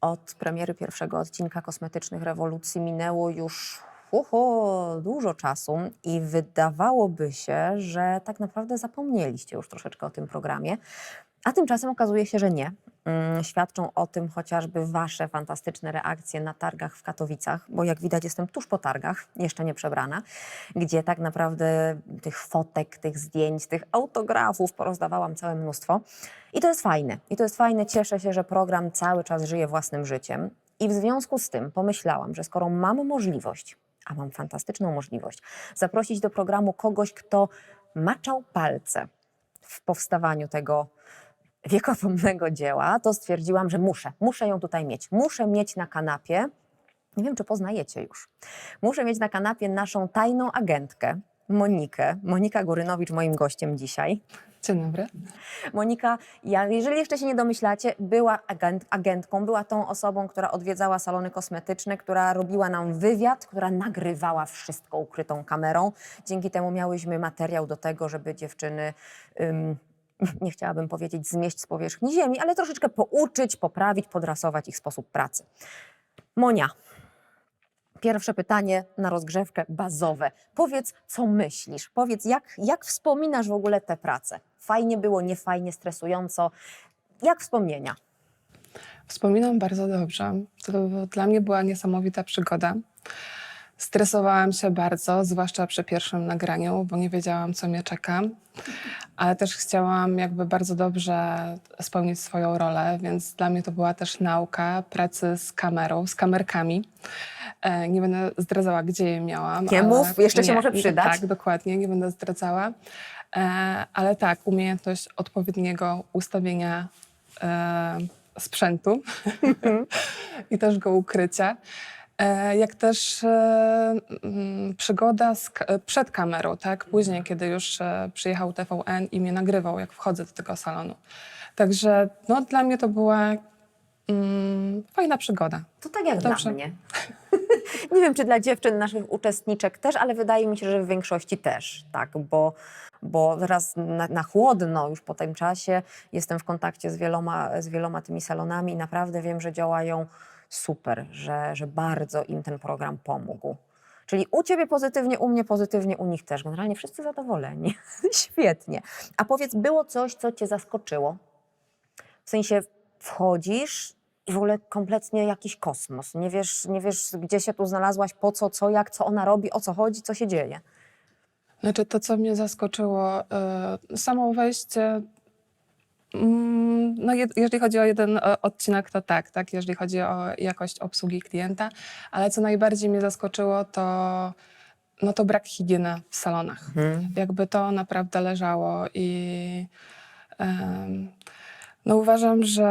od premiery pierwszego odcinka Kosmetycznych Rewolucji minęło już uho, dużo czasu i wydawałoby się, że tak naprawdę zapomnieliście już troszeczkę o tym programie. A tymczasem okazuje się, że nie. Mm, Świadczą o tym chociażby Wasze fantastyczne reakcje na targach w Katowicach, bo jak widać jestem tuż po targach, jeszcze nie przebrana, gdzie tak naprawdę tych fotek, tych zdjęć, tych autografów porozdawałam całe mnóstwo. I to jest fajne. I to jest fajne. Cieszę się, że program cały czas żyje własnym życiem. I w związku z tym pomyślałam, że skoro mam możliwość, a mam fantastyczną możliwość, zaprosić do programu kogoś, kto maczał palce w powstawaniu tego wiekopomnego dzieła, to stwierdziłam, że muszę, muszę ją tutaj mieć. Muszę mieć na kanapie, nie wiem czy poznajecie już, muszę mieć na kanapie naszą tajną agentkę, Monikę. Monika Górynowicz moim gościem dzisiaj. Dzień dobry. Monika, ja, jeżeli jeszcze się nie domyślacie, była agent, agentką, była tą osobą, która odwiedzała salony kosmetyczne, która robiła nam wywiad, która nagrywała wszystko ukrytą kamerą. Dzięki temu miałyśmy materiał do tego, żeby dziewczyny, ym, nie chciałabym powiedzieć zmieść z powierzchni ziemi, ale troszeczkę pouczyć, poprawić, podrasować ich sposób pracy. Monia, Pierwsze pytanie na rozgrzewkę bazowe. Powiedz, co myślisz? Powiedz, jak, jak wspominasz w ogóle tę pracę? Fajnie było, niefajnie, stresująco? Jak wspomnienia? Wspominam bardzo dobrze. To dla mnie była niesamowita przygoda. Stresowałam się bardzo, zwłaszcza przy pierwszym nagraniu, bo nie wiedziałam, co mnie czeka. Ale też chciałam jakby bardzo dobrze spełnić swoją rolę, więc dla mnie to była też nauka pracy z kamerą, z kamerkami. E, nie będę zdradzała, gdzie je miałam. Nie ale- mów, jeszcze się nie, może przydać. Tak, dokładnie, nie będę zdradzała. E, ale tak, umiejętność odpowiedniego ustawienia e, sprzętu i też go ukrycia. E, jak też e, mm, przygoda z, przed kamerą, tak? Później, kiedy już e, przyjechał TVN i mnie nagrywał, jak wchodzę do tego salonu. Także no, dla mnie to była mm, fajna przygoda. To tak jak Dobrze. dla mnie. nie wiem, czy dla dziewczyn, naszych uczestniczek też, ale wydaje mi się, że w większości też, tak, bo, bo teraz na, na chłodno już po tym czasie jestem w kontakcie z wieloma, z wieloma tymi salonami i naprawdę wiem, że działają super, że, że bardzo im ten program pomógł. Czyli u Ciebie pozytywnie, u mnie pozytywnie, u nich też. Generalnie wszyscy zadowoleni. Świetnie. A powiedz, było coś, co Cię zaskoczyło? W sensie wchodzisz i w ogóle kompletnie jakiś kosmos. Nie wiesz, nie wiesz, gdzie się tu znalazłaś, po co, co, jak, co ona robi, o co chodzi, co się dzieje. Znaczy to, co mnie zaskoczyło, y, samo wejście. Mm, No, je, jeżeli chodzi o jeden e, odcinek, to tak, tak, jeżeli chodzi o jakość obsługi klienta, ale co najbardziej mnie zaskoczyło, to, no to brak higieny w salonach. Jakby to naprawdę leżało i em, no uważam, że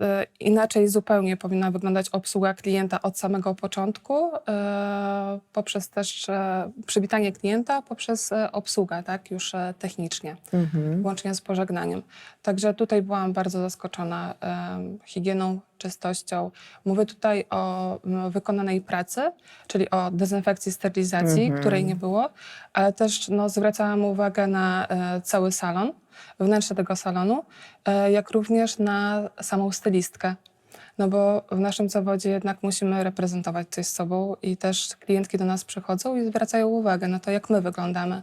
e, inaczej zupełnie powinna wyglądać obsługa klienta od samego początku, e, poprzez też e, przywitanie klienta, poprzez obsługę, tak, już technicznie, łącznie z pożegnaniem. Także tutaj byłam bardzo zaskoczona higieną, czystością. Mówię tutaj o wykonanej pracy, czyli o dezynfekcji, sterylizacji, Mhm. której nie było, ale też no, zwracałam uwagę na cały salon, wnętrze tego salonu, e, jak również na samą stylistkę. No bo w naszym zawodzie jednak musimy reprezentować coś z sobą i też klientki do nas przychodzą i zwracają uwagę na to, jak my wyglądamy.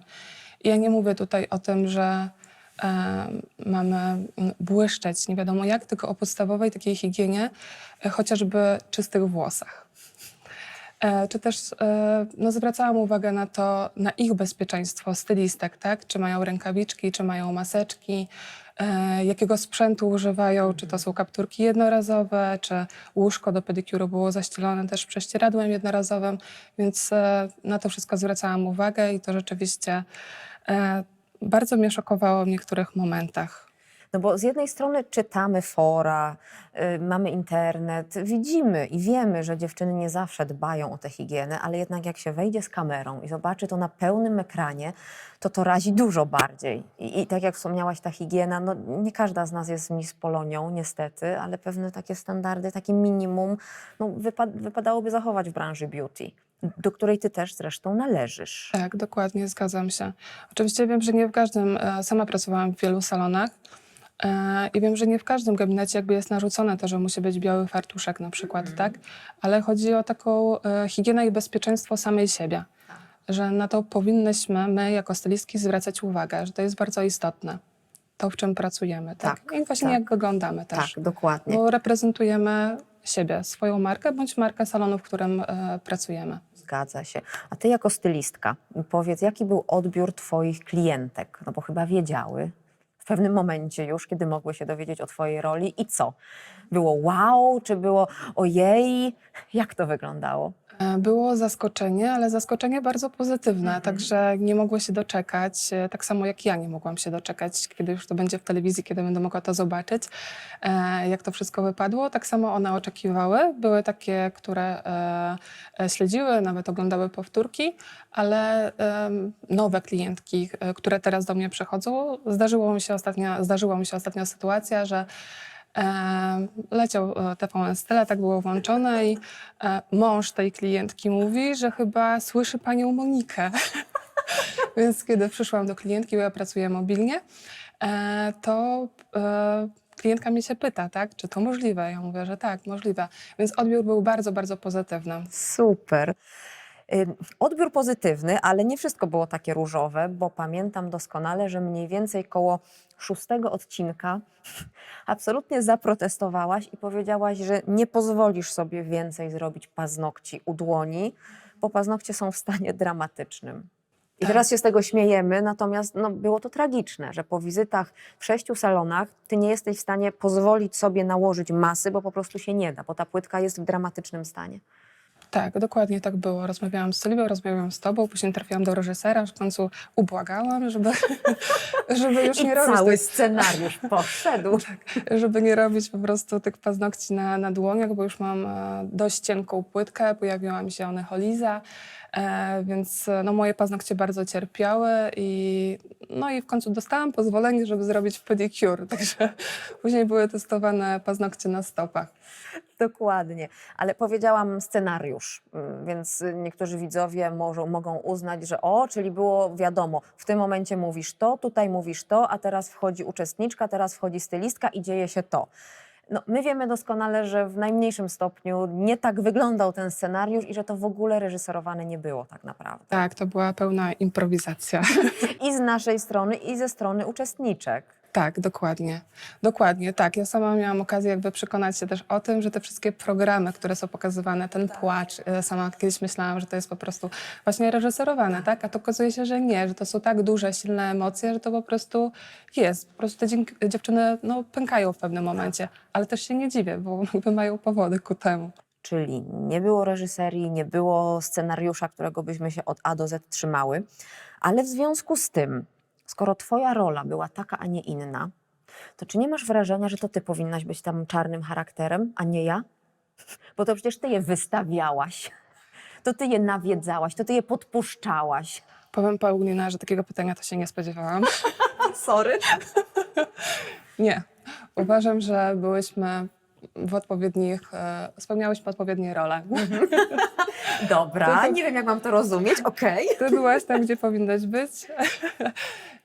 I ja nie mówię tutaj o tym, że e, mamy błyszczeć, nie wiadomo jak, tylko o podstawowej takiej higienie, e, chociażby czystych włosach. E, Czy też e, no, zwracałam uwagę na to, na ich bezpieczeństwo stylistek, tak? Czy mają rękawiczki, czy mają maseczki, e, jakiego sprzętu używają, czy to są kapturki jednorazowe, czy łóżko do pedykuru było zaścielone też prześcieradłem jednorazowym, więc na to wszystko zwracałam uwagę i to rzeczywiście bardzo mnie szokowało w niektórych momentach. No bo z jednej strony czytamy fora, y, mamy internet, widzimy i wiemy, że dziewczyny nie zawsze dbają o tę higienę, ale jednak jak się wejdzie z kamerą i zobaczy to na pełnym ekranie, to to razi dużo bardziej. I, i tak jak wspomniałaś, ta higiena, no nie każda z nas jest Miss Polonią, niestety, ale pewne takie standardy, takie minimum, no wypa- wypadałoby zachować w branży beauty, do której ty też zresztą należysz. Tak, dokładnie, zgadzam się. Oczywiście wiem, że nie w każdym, e, sama pracowałam w wielu salonach, I wiem, że nie w każdym gabinecie jakby jest narzucone to, że musi być biały fartuszek na przykład, tak? Ale chodzi o taką e, higienę i bezpieczeństwo samej siebie. Że na to powinnyśmy my jako stylistki zwracać uwagę, że to jest bardzo istotne. To, w czym pracujemy, tak? Tak, I właśnie tak. jak wyglądamy też. Tak, dokładnie. Bo reprezentujemy siebie, swoją markę bądź markę salonu, w którym e, pracujemy. Zgadza się. A ty jako stylistka, powiedz, jaki był odbiór twoich klientek? No bo chyba wiedziały w pewnym momencie już, kiedy mogły się dowiedzieć o twojej roli i co? Było wow, czy było ojej? Jak to wyglądało? E, Było zaskoczenie, ale zaskoczenie bardzo pozytywne, także nie mogły się doczekać, e, tak samo jak ja nie mogłam się doczekać, kiedy już to będzie w telewizji, kiedy będę mogła to zobaczyć, e, jak to wszystko wypadło. Tak samo one oczekiwały. Były takie, które śledziły, nawet oglądały powtórki, ale nowe klientki, które teraz do mnie przychodzą, zdarzyło mi się ostatnio, zdarzyła mi się ostatnio sytuacja, że leciał e, TVN Style, tak było włączone i e, mąż tej klientki mówi, że chyba słyszy panią Monikę. Więc kiedy przyszłam do klientki, bo ja pracuję mobilnie, e, to e, klientka mnie się pyta, tak, czy to możliwe? Ja mówię, że tak, możliwe. Więc odbiór był bardzo, bardzo pozytywny. Super. Odbiór pozytywny, ale nie wszystko było takie różowe, bo pamiętam doskonale, że mniej więcej koło szóstego odcinka absolutnie zaprotestowałaś i powiedziałaś, że nie pozwolisz sobie więcej zrobić paznokci u dłoni, bo paznokcie są w stanie dramatycznym. I Tak. teraz się z tego śmiejemy, natomiast no, było to tragiczne, że po wizytach w sześciu salonach ty nie jesteś w stanie pozwolić sobie nałożyć masy, bo po prostu się nie da, bo ta płytka jest w dramatycznym stanie. Tak, dokładnie tak było. Rozmawiałam z Sylwią, rozmawiałam z tobą, później trafiłam do reżysera, w końcu ubłagałam, żeby, żeby już I nie robić cały tych scenariusz poszedł. żeby nie robić po prostu tych paznokci na, na dłoniach, bo już mam e, dość cienką płytkę, pojawiła mi się onycholiza, więc e, no, moje paznokcie bardzo cierpiały i, no i w końcu dostałam pozwolenie, żeby zrobić pedicure, także później były testowane paznokcie na stopach. Dokładnie. Ale powiedziałam scenariusz, mm, więc niektórzy widzowie może, mogą uznać, że o, czyli było wiadomo, w tym momencie mówisz to, tutaj mówisz to, a teraz wchodzi uczestniczka, teraz wchodzi stylistka i dzieje się to. No, my wiemy doskonale, że w najmniejszym stopniu nie tak wyglądał ten scenariusz i że to w ogóle reżyserowane nie było tak naprawdę. Tak, to była pełna improwizacja. I z naszej strony, i ze strony uczestniczek. Tak, dokładnie. Dokładnie, tak. Ja sama miałam okazję jakby przekonać się też o tym, że te wszystkie programy, które są pokazywane, ten płacz, e, sama kiedyś myślałam, że to jest po prostu właśnie reżyserowane, tak? A to okazuje się, że nie, że to są tak duże, silne emocje, że to po prostu jest. Po prostu te dziewczyny no, pękają w pewnym momencie, ale też się nie dziwię, bo jakby mają powody ku temu. Czyli nie było reżyserii, nie było scenariusza, którego byśmy się od A do Z trzymały, ale w związku z tym, skoro twoja rola była taka, a nie inna, to czy nie masz wrażenia, że to ty powinnaś być tam czarnym charakterem, a nie ja? Bo to przecież ty je wystawiałaś, to ty je nawiedzałaś, to ty je podpuszczałaś. Powiem Paulina, że takiego pytania to się nie spodziewałam. Sorry. Nie. Uważam, że byłyśmy w odpowiednich, e, spełniałyśmy odpowiednie role. Dobra, To- to- nie wiem jak mam to rozumieć, okej. Ty byłaś tam, gdzie powinnaś być.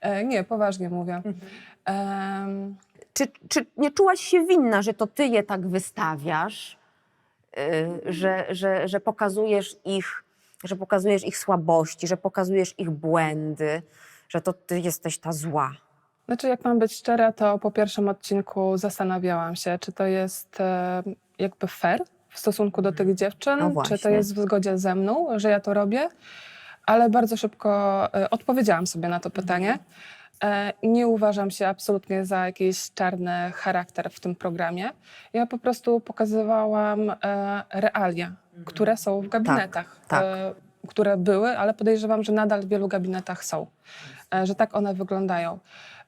E, Nie, poważnie mówię. Em, Czy, czy nie czułaś się winna, że to ty je tak wystawiasz, yy, że, że, że pokazujesz ich, że pokazujesz ich słabości, że pokazujesz ich błędy, że to ty jesteś ta zła? Znaczy, jak mam być szczera, to po pierwszym odcinku zastanawiałam się, czy to jest e, jakby fair w stosunku do tych dziewczyn, No czy to właśnie. jest w zgodzie ze mną, że ja to robię, ale bardzo szybko e, odpowiedziałam sobie na to pytanie. E, Nie uważam się absolutnie za jakiś czarny charakter w tym programie. Ja po prostu pokazywałam e, realia, które są w gabinetach, tak. e, które były, ale podejrzewam, że nadal w wielu gabinetach są, że tak one wyglądają.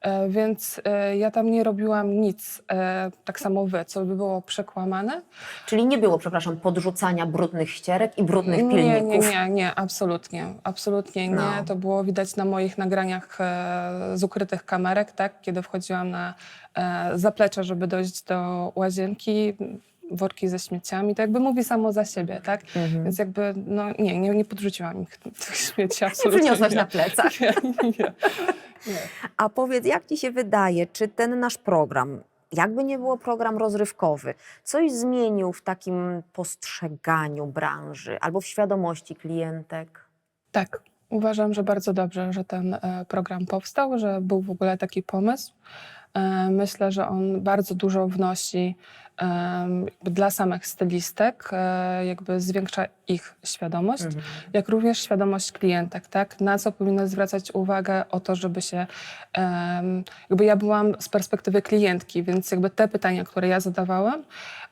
E, Więc e, ja tam nie robiłam nic, e, tak samo wy, co by było przekłamane. Czyli nie było, przepraszam, podrzucania brudnych ścierek i brudnych Nie, pilników. nie, nie, nie, absolutnie, absolutnie nie. No. To było widać na moich nagraniach e, z ukrytych kamerek, tak, kiedy wchodziłam na e, zaplecze, żeby dojść do łazienki, worki ze śmieciami, to jakby mówi samo za siebie, tak? Mhm. Więc jakby, no nie, nie, nie podrzuciłam ich tych śmieci, Nie absolutnie przyniosłaś nie. na plecach. Nie, nie. A powiedz, jak ci się wydaje, czy ten nasz program, jakby nie było program rozrywkowy, coś zmienił w takim postrzeganiu branży albo w świadomości klientek? Tak, uważam, że bardzo dobrze, że ten e, program powstał, że był w ogóle taki pomysł. E, Myślę, że on bardzo dużo wnosi dla samych stylistek, e, jakby zwiększa ich świadomość, jak również świadomość klientek, tak? Na co powinny zwracać uwagę o to, żeby się, jakby ja byłam z perspektywy klientki, więc jakby te pytania, które ja zadawałam,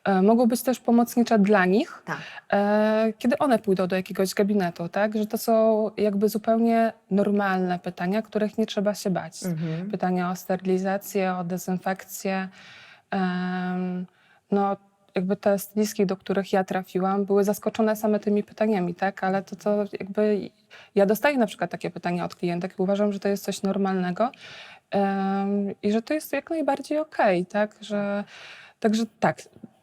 e, mogą być też pomocnicze dla nich, Tak. e, kiedy one pójdą do jakiegoś gabinetu, tak? Że to są jakby zupełnie normalne pytania, których nie trzeba się bać. Mhm. Pytania o sterylizację, o dezynfekcję. Em, no, jakby te stylistki, do których ja trafiłam, były zaskoczone same tymi pytaniami, tak? Ale to, to jakby ja dostaję na przykład takie pytania od klientek i uważam, że to jest coś normalnego em, i że to jest jak najbardziej okej, tak? Że, także tak,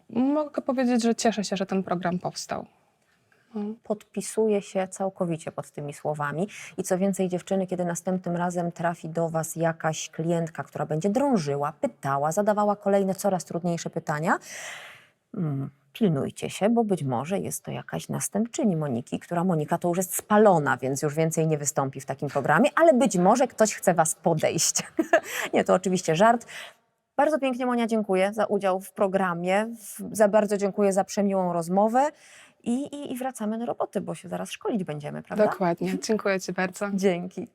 mogę powiedzieć, że cieszę się, że ten program powstał. Podpisuję się całkowicie pod tymi słowami. I co więcej, dziewczyny, kiedy następnym razem trafi do Was jakaś klientka, która będzie drążyła, pytała, zadawała kolejne, coraz trudniejsze pytania, mm, pilnujcie się, bo być może jest to jakaś następczyni Moniki, która Monika to już jest spalona, więc już więcej nie wystąpi w takim programie, ale być może ktoś chce Was podejść. nie, to oczywiście żart. Bardzo pięknie, Monia, dziękuję za udział w programie. Za bardzo dziękuję za przemiłą rozmowę. I, i, I wracamy do roboty, bo się zaraz szkolić będziemy, prawda? Dokładnie. Dziękuję Ci bardzo. Dzięki.